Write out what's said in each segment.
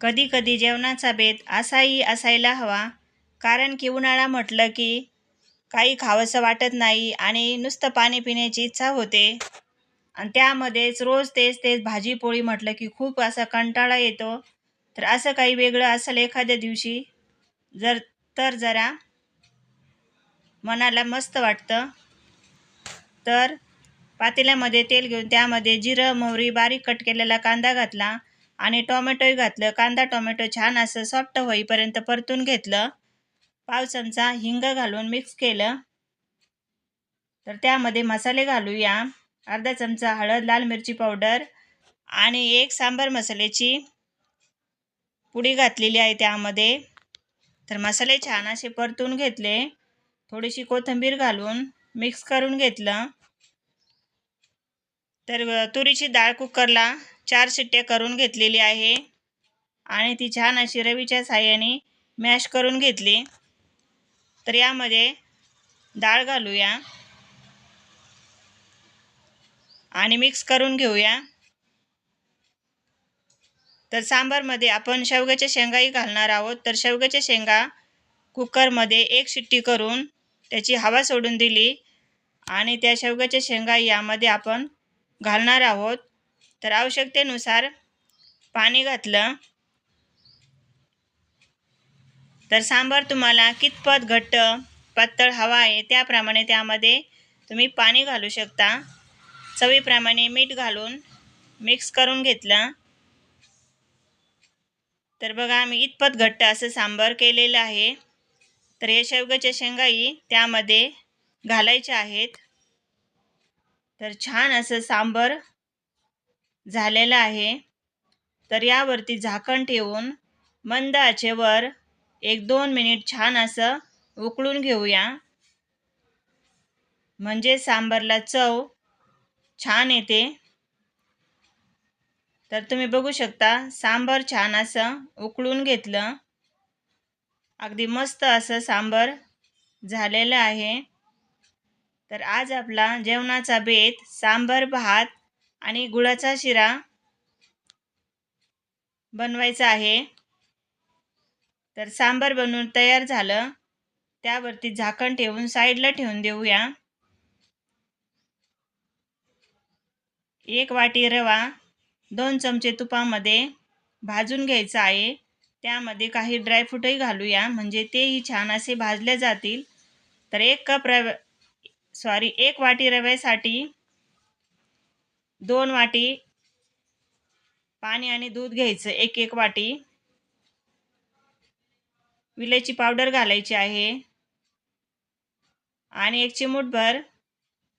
कधी कधी जेवणाचा बेत असाही असायला हवा. कारण की उन्हाळा म्हटलं की काही खावंसं वाटत नाही आणि नुसतं पाणी पिण्याची इच्छा होते. आणि त्यामध्येच रोज तेच तेच भाजी पोळी म्हटलं की खूप असा कंटाळा येतो. तर असं काही वेगळं असेल एखाद्या दिवशी? जर तर जरा मनाला मस्त वाटतं. तर पातेल्यामध्ये तेल घेऊन त्यामध्ये जिरं मोहरी बारीक कट केलेला कांदा घातला. आणि टोमॅटोही घातलं. कांदा टोमॅटो छान असं सॉफ्ट होईपर्यंत परतून घेतलं. पाव चमचा हिंग घालून मिक्स केलं. तर त्यामध्ये मसाले घालूया. अर्धा चमचा हळद लाल मिरची पावडर आणि एक सांबार मसाल्याची पुडी घातलेली आहे त्यामध्ये. तर मसाले छान असे परतून घेतले. थोडीशी कोथिंबीर घालून मिक्स करून घेतलं. तर तुरीची डाळ कुकरला चार शिट्ट्या करून घेतलेली आहे. आणि ती छान अशी रवीच्या साह्याने मॅश करून घेतली. तर यामध्ये डाळ घालूया. आणि मिक्स करून घेऊया. तर सांबारमध्ये आपण शेवग्याच्या शेंगाही घालणार आहोत. तर शेवग्याच्या शेंगा कुकरमध्ये एक शिट्टी करून त्याची हवा सोडून दिली. आणि त्या शेवग्याच्या शेंगा यामध्ये आपण घालणार आहोत. तर आवश्यकतेनुसार पाणी घातलं. तर सांबार तुम्हाला कितपत घट्ट पातळ हवा आहे त्याप्रमाणे त्यामध्ये तुम्ही पाणी घालू शकता. चवीप्रमाणे मीठ घालून मिक्स करून घेतलं. तर बघा आम्ही इतपत घट्ट असं सांबार केलेलं आहे. तर हे शेवग्याच्या शेंगाही त्यामध्ये घालायच्या आहेत. तर छान असं सांबर झालेलं आहे. तर यावरती झाकण ठेवून मंद आचेवर एक दोन मिनिट छान असं उकळून घेऊया. म्हणजे सांबरला चव छान येते. तर तुम्ही बघू शकता सांबर छान असं उकळून घेतलं. अगदी मस्त असं सांबर झालेलं आहे. तर आज आपला जेवणाचा बेत सांबर भात आणि गुळाचा शिरा बनवायचा आहे. तर सांबर बनवून तयार झालं. त्यावरती झाकण ठेवून साईडला ठेवून देऊया. एक वाटी रवा दोन चमचे तुपामध्ये भाजून घ्यायचा आहे. त्यामध्ये काही ड्रायफ्रूटही घालूया म्हणजे तेही छान असे भाजले जातील. तर एक कप रव्या सॉरी एक वाटी रव्यासाठी दोन वाटी पाणी आणि दूध घ्यायचं एक एक वाटी. विलायची पावडर घालायची आहे. आणि एक चिमूटभर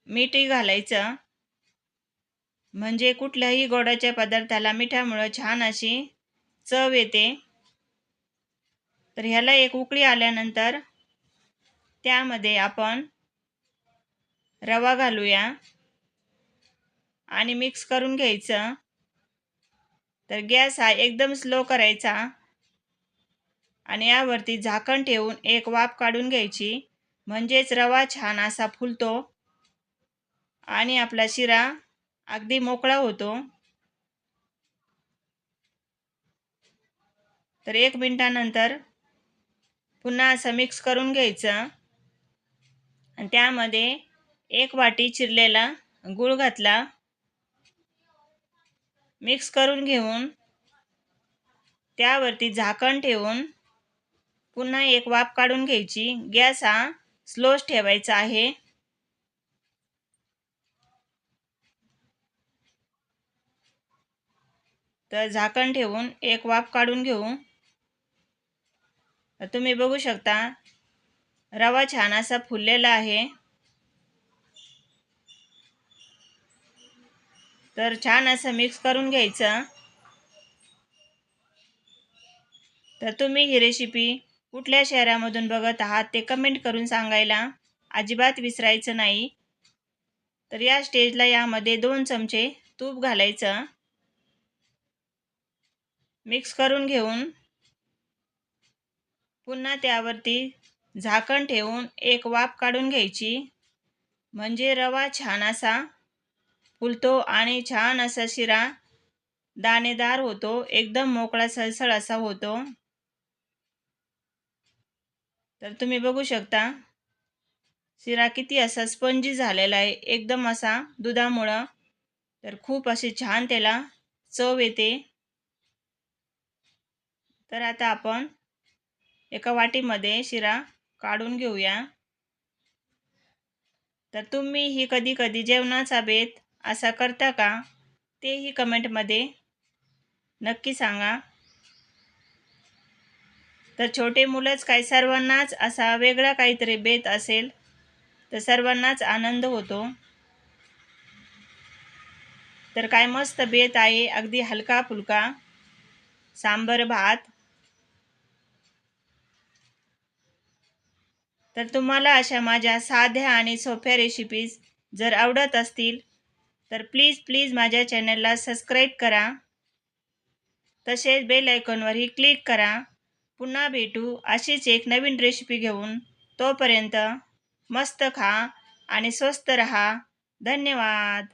मीठही घालायचं. म्हणजे कुठल्याही गोडाच्या पदार्थाला मिठामुळं छान अशी चव येते. तर ह्याला एक उकळी आल्यानंतर त्यामध्ये आपण रवा घालूया. आणि मिक्स करून घ्यायचं. तर गॅस हा एकदम स्लो करायचा. आणि यावरती झाकण ठेवून एक वाफ काढून घ्यायची. म्हणजेच रवा छान असा फुलतो. आणि आपला शिरा अगदी मोकळा होतो. तर एक मिनटानंतर पुन्हा असं मिक्स करून घ्यायचं. आणि त्यामध्ये एक वाटी चिरलेला गूळ घातला. मिक्स करून घेऊन त्यावरती झाकण ठेवून पुन्हा एक वाफ काढून घ्यायची. गॅस हा स्लोच ठेवायचा आहे. तर झाकण ठेवून एक वाफ काढून घेऊ. तुम्ही बघू शकता रवा छान असा फुललेला आहे. तर छान असं मिक्स करून घ्यायचं. तर तुम्ही ही रेसिपी कुठल्या शहरामधून बघत आहात ते कमेंट करून सांगायला अजिबात विसरायचं नाही. तर या स्टेजला यामध्ये दोन चमचे तूप घालायचं. मिक्स करून घेऊन पुन्हा त्यावरती झाकण ठेवून एक वाफ काढून घ्यायची. म्हणजे रवा छान असा फुलतो आणि छान असा शिरा दाणेदार होतो. एकदम मोकळा सळसळ असा होतो. तर तुम्ही बघू शकता शिरा किती असा स्पंजी झालेला आहे. एकदम असा दुधामुळं. तर खूप अशी छान त्याला चव येते. तर आता आपण एका वाटीमध्ये शिरा काढून घेऊया. तर तुम्ही ही कधी कधी जेवणाचा बेत असा करता का? तेही कमेंटमध्ये नक्की सांगा. तर छोटे मुलंच काय सर्वांनाच असा वेगळा काहीतरी बेत असेल तर सर्वांनाच आनंद होतो. तर काय मस्त बेत आहे अगदी हलका फुलका. सांबर भात. तर तुम्हाला अशा माझ्या साध्या आणि सोप्या रेसिपीज जर आवडत असतील तर प्लीज प्लीज माझ्या चॅनलला सबस्क्राईब करा. तसेच बेल आयकॉनवरही क्लिक करा. पुन्हा भेटू अशीच एक नवीन रेसिपी घेऊन. तोपर्यंत मस्त खा आणि स्वस्त रहा. धन्यवाद.